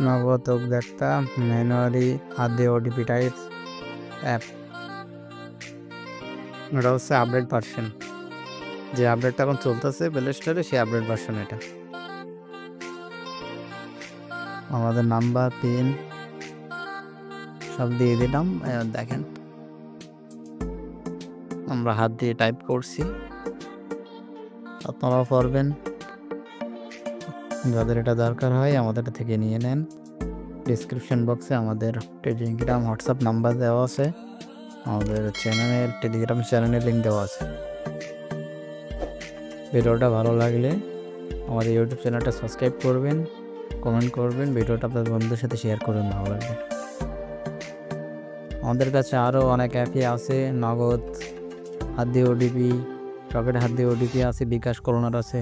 নগদ ম্যানুয়ালি হাত দিয়ে ওটিপি টাইপ অ্যাপ এটা হচ্ছে আপডেট ভার্সন যে আপডেটটা এখন চলতেছে প্লে স্টোরে সেই আপডেট ভার্সন এটা। আমাদের নাম্বার পিন সব দিয়ে দিলাম। দেখেন। আমরা হাত দিয়ে টাইপ করছি। আপনারাও পারবেন যাদের এটা দরকার হয়, আমাদের থেকে নিয়ে নেন। ডিসক্রিপশন বক্সে আমাদের টেলিগ্রাম হোয়াটসঅ্যাপ নাম্বার দেওয়া আছে। আমাদের চ্যানেলের টেলিগ্রাম চ্যানেলের লিঙ্ক দেওয়া আছে। ভিডিওটা ভালো লাগলে আমাদের ইউটিউব চ্যানেলটা সাবস্ক্রাইব করবেন কমেন্ট করবেন, ভিডিওটা আপনার বন্ধুদের সাথে শেয়ার করবেন ভালো লাগবে আমাদের কাছে আরও অনেক অ্যাপই আছে, নগদ, হাত দিয়ে ওডিপি রকেট হাত দিয়ে ওডিপি আছে, বিকাশ করোনার আছে।